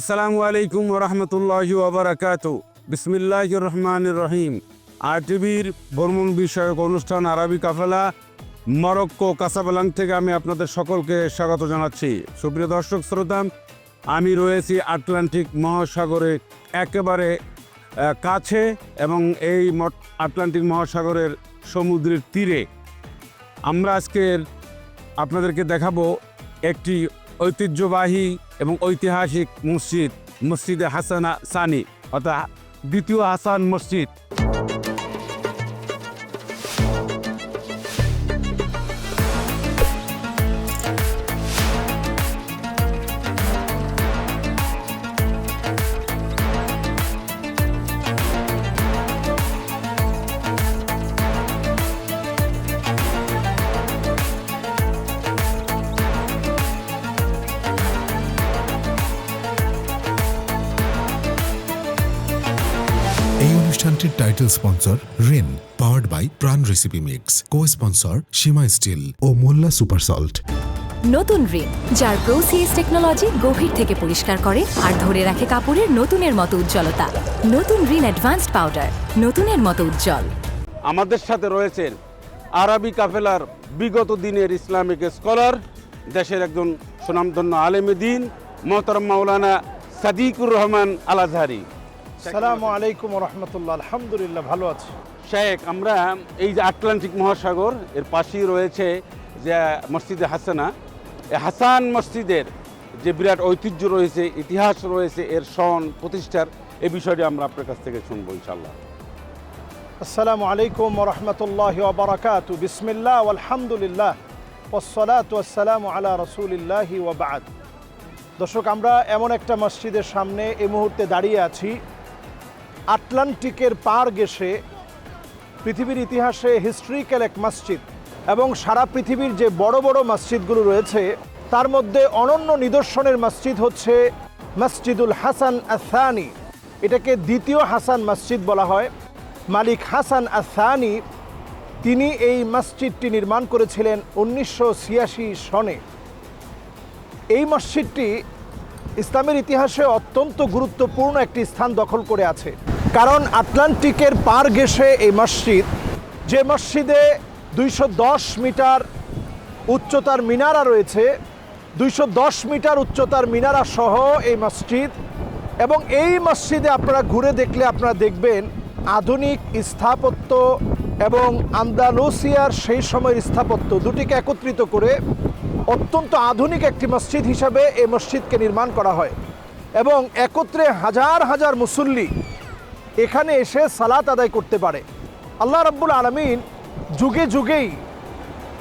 আসসালামু আলাইকুম রহমতুল্লাহি ওবরাকাত বিসমিল্লাহ রহমান রহিম। আর টিভির ভ্রমণ বিষয়ক অনুষ্ঠান আরবি কাফেলা, মরক্কো কাসাবালাং থেকে আমি আপনাদের সকলকে স্বাগত জানাচ্ছি। সুপ্রিয় দর্শক, শ্রোতা, আমি রয়েছি আটলান্টিক মহাসাগরে একেবারে কাছে এবং এই আটলান্টিক মহাসাগরের সমুদ্রের তীরে। আমরা আজকের আপনাদেরকে দেখাবো একটি ঐতিহ্যবাহী এবং ঐতিহাসিক মসজিদ মসজিদে হাসানা সানি অর্থাৎ দ্বিতীয় হাসান মসজিদ। Title sponsor Rin powered by Pran recipe mix co sponsor Seema steel O Molla super salt নতুন রিন যার প্রোসিএস টেকনোলজি গভীর থেকে পরিষ্কার করে আর ধরে রাখে কাপড়ের নতুনের মতো উজ্জ্বলতা। নতুন রিন অ্যাডভান্সড পাউডার নতুনের মতো উজ্জ্বল। আমাদের সাথে রয়েছেন আরবি কাফেলার বিগত দিনের ইসলামিক স্কলার দেশের একজন সুনামধন্য আলেমে দিন মোহতরম মাওলানা সাদিকুর রহমান আল আজহারি সালামু আলাইকুম রহমতুল্লাহ। আলহামদুলিল্লাহ ভালো আছি। শেখ আমরা এই যে আটলান্টিক মহাসাগর এর পাশেই রয়েছে যে মসজিদে হাসানা। হাসান মসজিদের যে বিরাট ঐতিহ্য রয়েছে ইতিহাস রয়েছে এর সন প্রতিষ্ঠার এই বিষয়টি আমরা আপনার কাছ থেকে শুনব ইনশাল্লাহ আসসালামু আলাইকুম রহমতুল্লাহ ওবরাকাত বিসমিল্লাহ আলহামদুলিল্লাহ ওসলাত ওয়াসালামু আলা রসুলিল্লাহি ওবাদ দর্শক আমরা এমন একটা মসজিদের সামনে এই মুহূর্তে দাঁড়িয়ে আছি। আটলান্টিকের পার গেসে পৃথিবীর ইতিহাসে হিস্ট্রিক্যাল এক মসজিদ এবং সারা পৃথিবীর যে বড় বড় মসজিদগুলো রয়েছে, তার মধ্যে অনন্য নিদর্শনের মসজিদ হচ্ছে মসজিদুল হাসান আসানি এটাকে দ্বিতীয় হাসান মসজিদ বলা হয়। মালিক হাসান আসানি তিনি এই মসজিদটি নির্মাণ করেছিলেন উনিশশো ছিয়াশি সনে। এই মসজিদটি ইসলামের ইতিহাসে অত্যন্ত গুরুত্বপূর্ণ একটি স্থান দখল করে আছে। কারণ আটলান্টিকের পার গেসে এই মসজিদ, যে মসজিদে দুইশো দশ মিটার উচ্চতার মিনারা রয়েছে, দুইশো দশ মিটার উচ্চতার মিনারা সহ এই মসজিদ এবং এই মসজিদে আপনারা ঘুরে দেখলে আপনারা দেখবেন আধুনিক স্থাপত্য এবং আন্দালুসিয়ার সেই সময়ের স্থাপত্য। দুটিকে একত্রিত করে অত্যন্ত আধুনিক একটি মসজিদ হিসাবে এই মসজিদকে নির্মাণ করা হয় এবং একত্রে হাজার হাজার মুসল্লি এখানে এসে সালাত আদায় করতে পারে। আল্লাহ রাব্বুল আলমিন যুগে যুগেই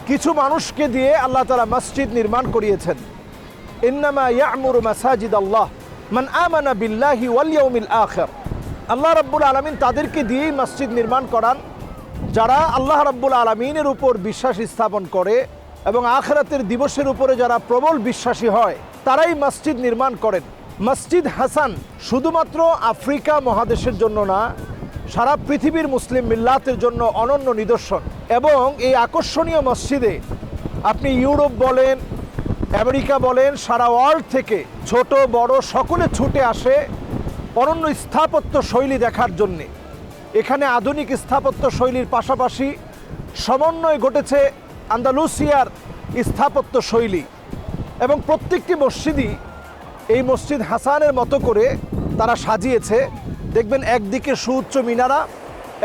কিছু মানুষকে দিয়ে আল্লাহ তালা মসজিদ নির্মাণ করিয়েছেন। ইন্নামা আল্লাহ মান আখির। আল্লাহ রাব্বুল আলামিন তাদেরকে দিয়েই মসজিদ নির্মাণ করান, যারা আল্লাহ রাব্বুল আলমিনের উপর বিশ্বাস স্থাপন করে এবং আখরাতের দিবসের উপরে যারা প্রবল বিশ্বাসী হয়, তারাই মসজিদ নির্মাণ করেন। মসজিদ হাসান শুধুমাত্র আফ্রিকা মহাদেশের জন্য না, সারা পৃথিবীর মুসলিম মিল্লাতের জন্য অনন্য নিদর্শন। এবং এই আকর্ষণীয় মসজিদে আপনি ইউরোপ বলেন, আমেরিকা বলেন, সারা ওয়ার্ল্ড থেকে ছোট, বড় সকলে ছুটে আসে অনন্য স্থাপত্য শৈলী দেখার জন্যে। এখানে আধুনিক স্থাপত্য শৈলীর পাশাপাশি সমন্বয় ঘটেছে আন্দালুসিয়ার স্থাপত্য শৈলী এবং প্রত্যেকটি মসজিদই এই মসজিদ হাসানের মতো করে তারা সাজিয়েছে। দেখবেন একদিকে সুউচ্চ মিনারা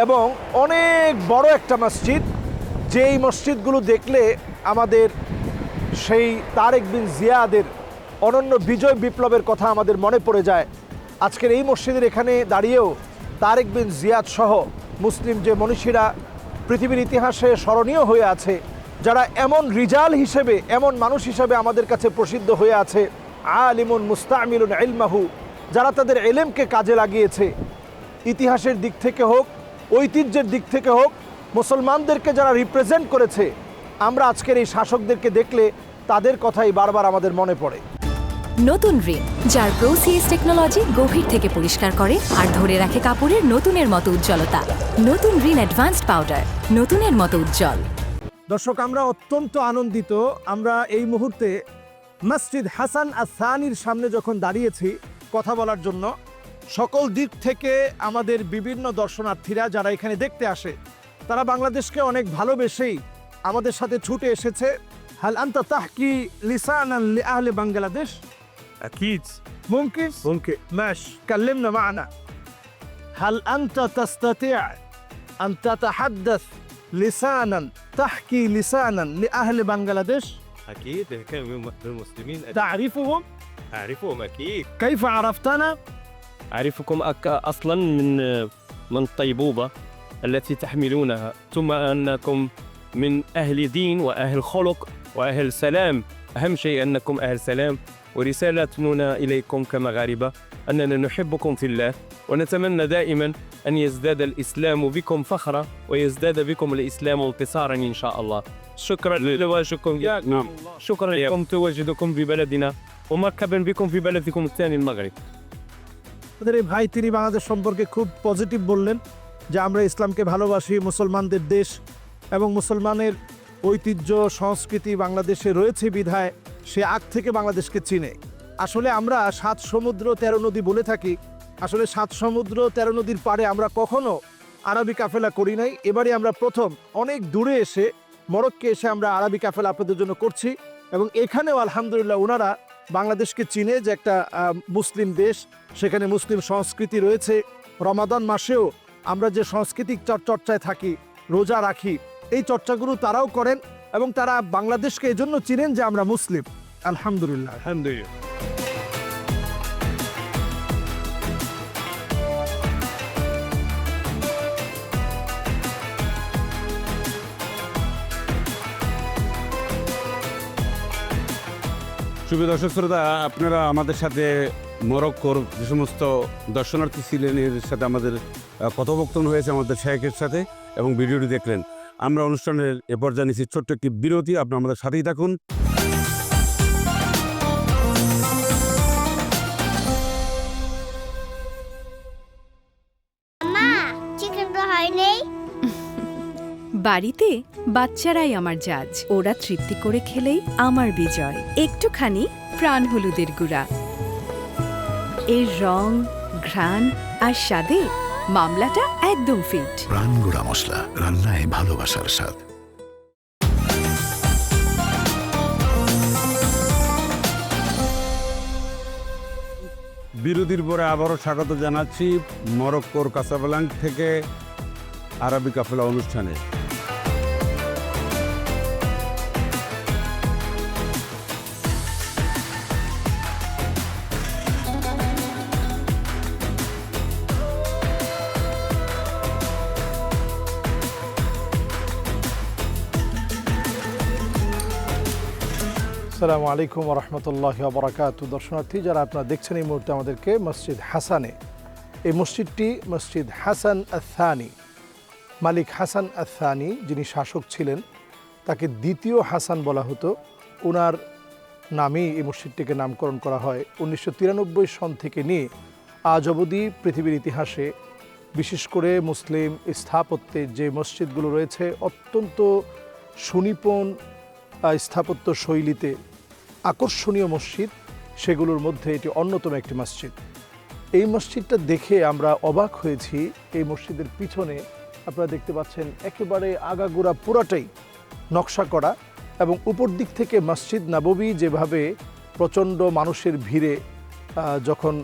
এবং অনেক বড় একটা মসজিদ যেই মসজিদগুলো দেখলে আমাদের সেই তারেক বিন জিয়াদের অনন্য বিজয় বিপ্লবের কথা আমাদের মনে পড়ে যায়। আজকের এই মসজিদের এখানে দাঁড়িয়েও তারেক বিন জিয়াদ সহ মুসলিম যে মনীষীরা পৃথিবীর ইতিহাসে স্মরণীয় হয়ে আছে যারা এমন রিজাল হিসেবে, এমন মানুষ হিসেবে আমাদের কাছে প্রসিদ্ধ হয়ে আছে, আলিমুন মুস্তামিলুন এলমাহু যারা তাদের এলেমকে কাজে লাগিয়েছে। ইতিহাসের দিক থেকে হোক, ঐতিহ্যের দিক থেকে হোক, মুসলমানদেরকে যারা রিপ্রেজেন্ট করেছে, আমরা আজকের এই শাসকদেরকে দেখলে তাদের কথাই বারবার আমাদের মনে পড়ে। নতুন রিন যার প্রোসিএস টেকনোলজি গভীর থেকে পরিষ্কার করে আর ধরে রাখে কাপড়ের নতুনের মতো উজ্জ্বলতা। নতুন রিন অ্যাডভান্সড পাউডার নতুনের মতো উজ্জ্বল। দর্শক আমরা অত্যন্ত আনন্দিত আমরা এই মুহূর্তে মসজিদ হাসান আসানির সামনে যখন দাঁড়িয়েছি কথা বলার জন্য সকল দিক থেকে আমাদের বিভিন্ন দর্শনার্থীরা যারা এখানে দেখতে আসে তারা বাংলাদেশকে অনেক ভালোবেসেই আমাদের সাথে ছুটে এসেছে হাল আন্তা তাহকি লিসানান লিআহলি বাংলাদেশ اكيد ممكن ممكن ماشي كلمنا معنا هل أنت تستطيع أن تتحدث لسانا تحكي لسانا لأهل بنغلاديش؟ أكيد كان المسلمين تعرفهم؟ أعرفهم أكيد كيف عرفتنا؟ أعرفكم أك... أصلا من من الطيبوبة التي تحملونها ثم أنكم من أهل دين وأهل خلق وأهل سلام أهم شيء أنكم أهل سلام ورسالتنا إليكم كمغاربة أننا نحبكم في الله ونتمنى دائما ان يزداد الاسلام بكم فخرا ويزداد بكم الاسلام انتصارا ان شاء الله شكرا لتواجدكم نعم شكرا لكم تواجدكم في بلدنا ومرحبا بكم في بلدكم الثاني المغرب আমাদের এই ভাই তিনি বাংলাদেশ সম্পর্কে খুব পজিটিভ বললেন যে আমরা ইসলামকে ভালোবাসি মুসলমানদের দেশ এবং মুসলমানের ঐতিহ্য সংস্কৃতি বাংলাদেশে রয়েছে বিধায় সে আগ থেকে বাংলাদেশকে চিনে আসলে আমরা সাত সমুদ্র তেরো নদী বলে থাকি আসলে সাত সমুদ্র, তেরো নদীর পারে আমরা কখনো আরবি কাফেলা করি নাই। এবারে আমরা প্রথম অনেক দূরে এসে মরক্কে এসে আমরা আরবি কাফেলা আপনাদের জন্য করছি এবং এখানেও আলহামদুলিল্লাহ ওনারা বাংলাদেশকে চিনে যে একটা মুসলিম দেশ। সেখানে মুসলিম সংস্কৃতি রয়েছে। রমাদান মাসেও আমরা যে সাংস্কৃতিক চর্চায় থাকি, রোজা রাখি, এই চর্চাগুলো তারাও করেন এবং তারা বাংলাদেশকে এজন্য চিনেন যে আমরা মুসলিম। আলহামদুলিল্লাহ। আলহামদুলিল্লাহ। সুপ্রিয় দর্শক শ্রোতা, আপনারা আমাদের সাথে মরক্কোর যে সমস্ত দর্শনার্থী ছিলেন, এর সাথে আমাদের কথোপকথন হয়েছে আমাদের শেখের সাথে এবং ভিডিওটি দেখলেন। আমরা অনুষ্ঠানের এ পর্যায়ে নিচ্ছি ছোট্ট একটি বিরতি, আপনার আমাদের সাথেই থাকুন। বাড়িতে বাচ্চারাই আমার জাজ। ওরা তৃপ্তি করে খেলেই আমার বিজয়। একটুখানি প্রাণ হলুদের গুঁড়া। এর রং ঘ্রাণ আর স্বাদে মামলাটা একদম ফিট প্রাণগুড়া মশলা রান্নায় ভালোবাসার স্বাদ। বিরতির পরে আবারও স্বাগত জানাচ্ছি মরক্কোর কাসাবালাং থেকে আরবি কাফেলা অনুষ্ঠানে। আসসালামু আলাইকুম রহমতুল্লাহ বরাকাত দর্শনার্থী, যারা আপনারা দেখছেন এই মুহূর্তে আমাদেরকে মসজিদ হাসানে, এই মসজিদটি মসজিদ হাসান আথানি মালিক হাসান আথানি যিনি শাসক ছিলেন, তাকে দ্বিতীয় হাসান বলা হতো। ওনার নামেই এই মসজিদটিকে নামকরণ করা হয়। উনিশশো তিরানব্বই সন থেকে নিয়ে আজ অবধি পৃথিবীর ইতিহাসে বিশেষ করে মুসলিম স্থাপত্যের যে মসজিদগুলো রয়েছে, অত্যন্ত সুনিপুণ স্থাপত্য শৈলীতে আকর্ষণীয় মসজিদ, সেগুলোর মধ্যে এটি অন্যতম একটি মসজিদ। এই মসজিদটা দেখে আমরা অবাক হয়েছি। এই মসজিদের পিছনে আপনারা দেখতে পাচ্ছেন একেবারে আগাগোড়া পুরাটাই নকশা করা এবং উপর দিক থেকে মসজিদ নববী যেভাবে প্রচণ্ড মানুষের ভিড়ে যখন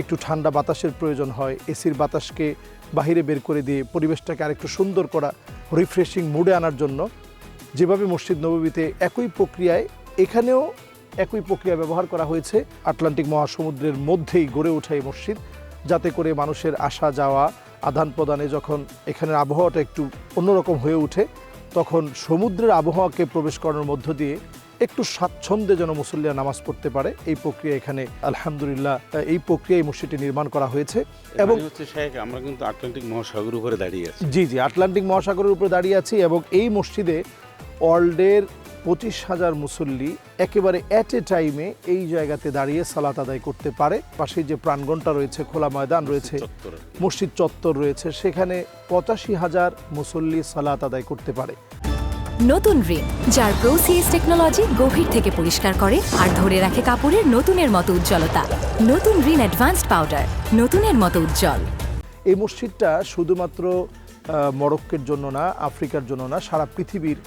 একটু ঠান্ডা বাতাসের প্রয়োজন হয়, এসির বাতাসকে বাহিরে বের করে দিয়ে পরিবেশটাকে আরেকটু সুন্দর করা রিফ্রেশিং মুডে আনার জন্য যেভাবে মসজিদ নববীতে একই প্রক্রিয়ায় এখানেও একই প্রক্রিয়া ব্যবহার করা হয়েছে। আটলান্টিক মহাসমুদ্রের মধ্যেই গড়ে ওঠা এই মসজিদ যাতে করে মানুষের আসা যাওয়া আদান প্রদানে যখন এখানের আবহাওয়াটা একটু অন্যরকম হয়ে ওঠে তখন সমুদ্রের আবহাওয়াকে প্রবেশ করানোর মধ্য দিয়ে একটু স্বাচ্ছন্দ্যে যেন মুসল্লিরা নামাজ পড়তে পারে। এই প্রক্রিয়া এখানে আলহামদুলিল্লাহ এই প্রক্রিয়া এই মসজিদটি নির্মাণ করা হয়েছে। এবং আমরা কিন্তু আটলান্টিক মহাসাগরের উপরে দাঁড়িয়ে আছি। জি জি আটলান্টিক মহাসাগরের উপরে দাঁড়িয়ে আছি এবং এই মসজিদে ওয়ার্ল্ডের পঁচিশ হাজার মুসল্লি একেবারে অ্যাট এ টাইমে এই জায়গাতে দাঁড়িয়ে সালাত আদায় করতে পারে। পাশে যে প্রাঙ্গণটা রয়েছে খোলা ময়দান রয়েছে মসজিদ চত্বর রয়েছে সেখানে পঁচাশি হাজার মুসল্লি সালাত আদায় করতে পারে। নতুন রিন যার প্রোসিএস টেকনোলজি গভীর থেকে পরিষ্কার করে আর ধরে রাখে কাপড়ের নতুনের মতো উজ্জ্বলতা। নতুন রিন অ্যাডভান্সড পাউডার নতুনের মতো উজ্জ্বল। এই মসজিদটা শুধুমাত্র মরক্কের জন্য না আফ্রিকার জন্য না সারা পৃথিবীর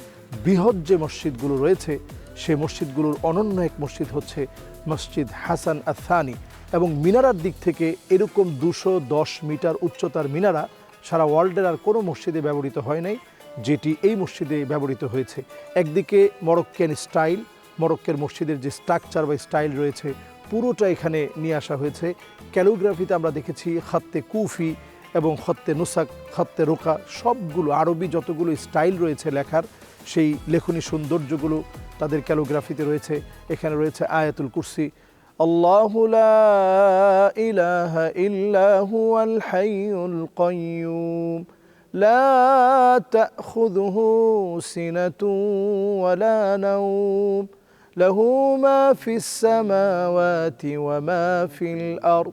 বৃহৎ যে মসজিদগুলো রয়েছে, সে মসজিদগুলোর অনন্য এক মসজিদ হচ্ছে মসজিদ হাসান আথানি এবং মিনারার দিক থেকে এরকম দুশো দশ মিটার উচ্চতার মিনারা সারা ওয়ার্ল্ডের আর কোনো মসজিদে ব্যবহৃত হয় নাই, যেটি এই মসজিদে ব্যবহৃত হয়েছে। একদিকে মরক্কেন স্টাইল, মরক্কের মসজিদের যে স্ট্রাকচার বা স্টাইল রয়েছে, পুরোটা এখানে নিয়ে আসা হয়েছে। ক্যালোগ্রাফিতে আমরা দেখেছি খাত্তে কুফি এবং খত্তে নুসাক, খত্তে রোকা, সবগুলো আরবি যতগুলো স্টাইল রয়েছে লেখার সেই লেখনী সৌন্দর্যগুলো তাদের ক্যালোগ্রাফিতে রয়েছে এখানে রয়েছে আয়াতুল কুরসি আল্লাহ লা ইলাহা ইল্লা হুয়াল হাইয়ুল কাইয়্যুম لا تأخذه سنة ولا نوم له ما في السماوات وما في الأرض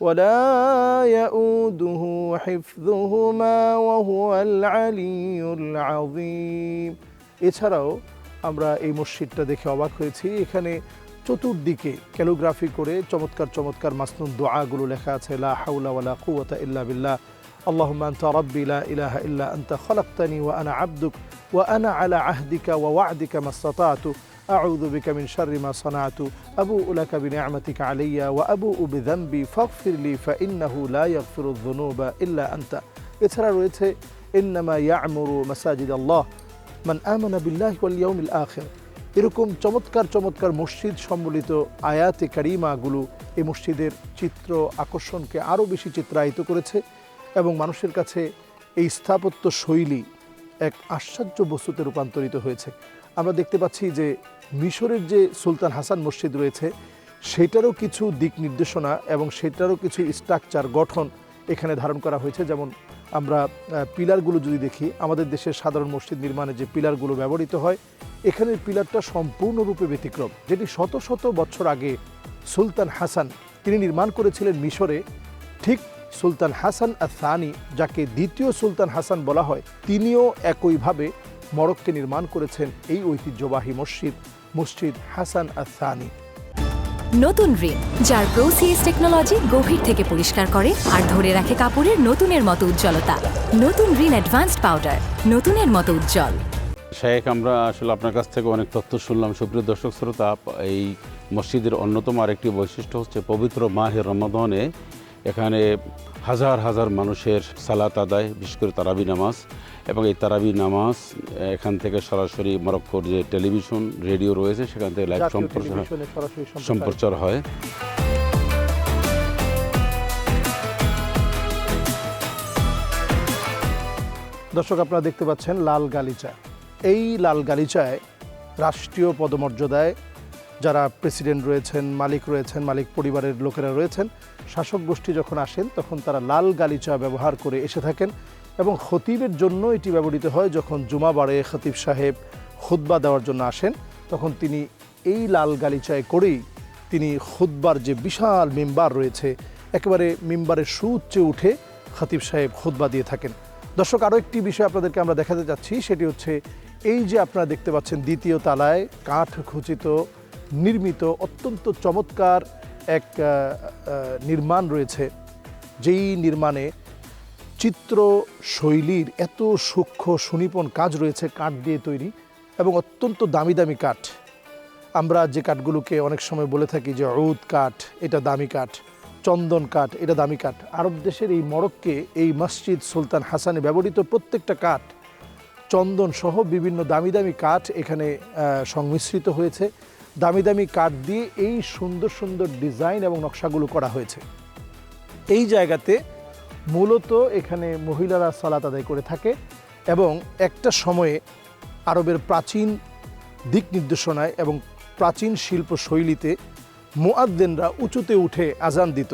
ولا يؤوده حفظهما وهو العلي العظيم এছাড়াও আমরা এই মসজিদটা দেখে অবাক হয়েছি এখানে চতুর্দিকে ক্যালোগ্রাফি করে চমৎকার চমৎকার মাসনুন দোয়াগুলো লেখা আছে লা হাওলা ওয়ালা কুওয়াতা ইল্লা বিল্লাহ اللهم أنت ربي لا إله إلا أنت خلقتني وأنا عبدك وأنا على عهدك ووعدك ما استطعت أعوذ بك من شر ما صنعت أبوء لك بنعمتك علي وأبوء بذنبي فاغفر لي فإنه لا يغفر الذنوب إلا أنت এছাড়া রয়েছে إنما يعمر مساجد الله মান আমানা বিল্লাহি ওয়াল ইয়াউমিল আখির এরকম চমৎকার চমৎকার মসজিদ সম্বলিত আয়াতে কারিমাগুলো এই মসজিদের চিত্র আকর্ষণকে আরও বেশি চিত্রায়িত করেছে এবং মানুষের কাছে এই স্থাপত্য শৈলী এক আশ্চর্য বস্তুতে রূপান্তরিত হয়েছে আমরা দেখতে পাচ্ছি যে মিশরের যে সুলতান হাসান মসজিদ রয়েছে, সেটারও কিছু দিক নির্দেশনা এবং সেটারও কিছু স্ট্রাকচার গঠন এখানে ধারণ করা হয়েছে। যেমন আমরা পিলারগুলো যদি দেখি, আমাদের দেশের সাধারণ মসজিদ নির্মাণে যে পিলারগুলো ব্যবহৃত হয়, এখানের পিলারটা সম্পূর্ণরূপে ব্যতিক্রম, যেটি শত শত বছর আগে সুলতান হাসান, তিনি নির্মাণ করেছিলেন মিশরে। ঠিক সুলতান হাসান আসানি যাকে দ্বিতীয় সুলতান হাসান বলা হয়, তিনিও একইভাবে মরক্কে নির্মাণ করেছেন এই ঐতিহ্যবাহী মসজিদ মসজিদ হাসান আসানি নতুন রিন যার প্রোসিএস টেকনোলজি গভীর থেকে পরিষ্কার করে আর ধরে রাখে কাপড়ের নতুনের মতো উজ্জ্বলতা। নতুন রিন অ্যাডভান্সড পাউডার নতুনের মতো উজ্জ্বল। শেখ আমরা আসলে আপনার কাছ থেকে অনেক তথ্য শুনলাম। সুপ্রিয় দর্শক শ্রোতা এই মসজিদের অন্যতম আরেকটি বৈশিষ্ট্য হচ্ছে পবিত্র মাহের রমাদনে এখানে হাজার হাজার মানুষের সালাত আদায় বিশেষ করে তারাবি নামাজ। এবং এই তারাবি নামাজ এখান থেকে সরাসরি মরক্কোর যে টেলিভিশন রেডিও রয়েছে সেখান থেকে লাইভ সম্প্রচার। সম্প্রচার হয়। দর্শক আপনারা দেখতে পাচ্ছেন লাল গালিচা। এই লাল গালিচায় রাষ্ট্রীয় পদমর্যাদায় যারা প্রেসিডেন্ট রয়েছেন, মালিক রয়েছেন, মালিক পরিবারের লোকেরা রয়েছেন, শাসক গোষ্ঠী যখন আসেন তখন তারা লাল গালিচা ব্যবহার করে এসে থাকেন এবং খতিবের জন্য এটি ব্যবহৃত হয় যখন জুমা বাড়ে খতিব সাহেব খুতবা দেওয়ার জন্য আসেন, তখন তিনি এই লাল গালিচায় করেই তিনি খুতবার যে বিশাল মেম্বার রয়েছে, একেবারে মেম্বারের সুউচ্চে উঠে খতিব সাহেব খুতবা দিয়ে থাকেন। দর্শক, আরও একটি বিষয় আপনাদেরকে আমরা দেখাতে যাচ্ছি সেটি হচ্ছে এই যে আপনারা দেখতে পাচ্ছেন দ্বিতীয় তালায় কাঠ খচিত নির্মিত, অত্যন্ত চমৎকার এক নির্মাণ রয়েছে। যেই নির্মাণে চিত্র শৈলীর এত সূক্ষ্ম সুনিপুণ কাজ রয়েছে কাঠ দিয়ে তৈরি এবং অত্যন্ত দামি দামি কাঠ। আমরা যে কাঠগুলোকে অনেক সময় বলে থাকি যে ঔদ কাঠ, এটা দামি কাঠ, চন্দন কাঠ, এটা দামি কাঠ, আরব দেশের এই মরক্কে এই মসজিদ সুলতান হাসানে ব্যবহৃত প্রত্যেকটা কাঠ, চন্দন সহ বিভিন্ন দামি দামি কাঠ এখানে সংমিশ্রিত হয়েছে। দামি দামি কাঠ দিয়ে এই সুন্দর সুন্দর ডিজাইন এবং নকশাগুলো করা হয়েছে। এই জায়গাতে মূলত এখানে মহিলারা সালাত আদায় করে থাকে এবং একটা সময়ে আরবের প্রাচীন দিক নির্দেশনায় এবং প্রাচীন শিল্প শৈলীতে মুআদ্দেনরা উঁচুতে উঠে আজান দিত,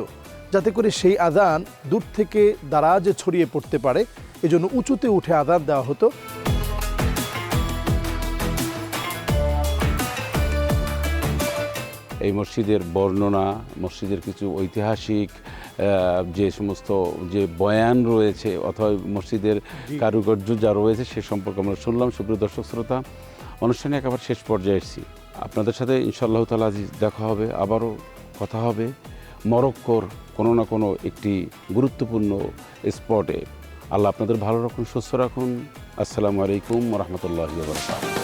যাতে করে সেই আজান দূর থেকে দারাজে ছড়িয়ে পড়তে পারে। এজন্য উঁচুতে উঠে আজান দেওয়া হতো। এই মসজিদের বর্ণনা মসজিদের কিছু ঐতিহাসিক যে সমস্ত যে বয়ান রয়েছে অথবা মসজিদের কারুকার্য যা রয়েছে সে সম্পর্কে আমরা শুনলাম। সুপ্রিয় দর্শক শ্রোতা অনুষ্ঠানে একেবারে শেষ পর্যায়ে এসেছি। আপনাদের সাথে ইনশাআল্লাহ তালা দেখা হবে আবারও কথা হবে। মরক্কোর কোনো না কোনো একটি গুরুত্বপূর্ণ স্পটে। আল্লাহ আপনাদের ভালো রাখুন সুস্থ রাখুন। আসসালামু আলাইকুম রহমতুল্লাহ বরকাত